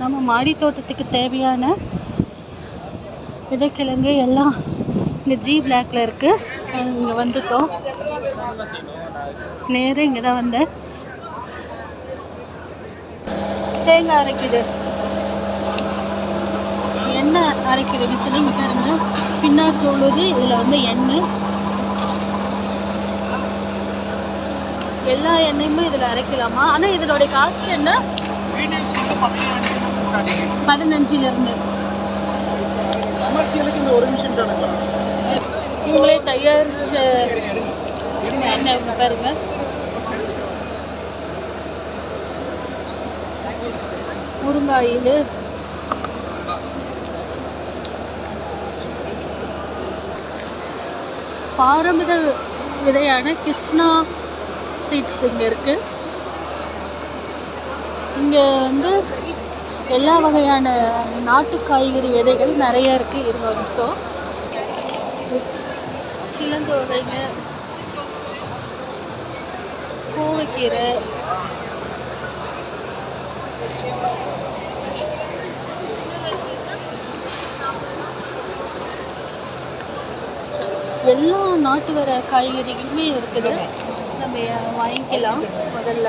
நம்ம மாடி தோட்டத்துக்கு தேவையான விதைக்கிழங்கு எல்லாம் இங்கே ஜி பிளாக்ல இருக்குது இங்கே வந்துட்டோம். நேராக இங்கே தான் வந்தேன். தேங்காய் அரைக்குது. எண்ணெய் அரைக்கிற மிஷின் இங்கே பாருங்க. பின்னாக்கு உள்ளது இதில் வந்து எண்ணெய். எல்லா எண்ணெயுமே இதில் அரைக்கலாமா? ஆனால் இதனுடைய காஸ்ட் என்ன? ஸ்டார்டிங் பதினஞ்சுலேருந்து கமர்ஷியலுக்கு இந்த ஒரு நிமிஷம் தானுங்களா இவங்களே தயாரிச்ச எண்ணெய் இவங்க பாருங்க முருங்காயில் பாரம்பரிய விதையான கிருஷ்ணா சீட்ஸ் இங்கே இருக்குது இங்கே வந்து எல்லா வகையான நாட்டு காய்கறி விதைகள் நிறைய இருக்குது இருங்க ஒரு நிமிஷம். கிழங்கு வகைங்க கோவைக்கீரை எல்லா நாட்டு வர காய்கறிகளுமே இருக்குது. நம்ம வாங்கிக்கலாம் முதல்ல.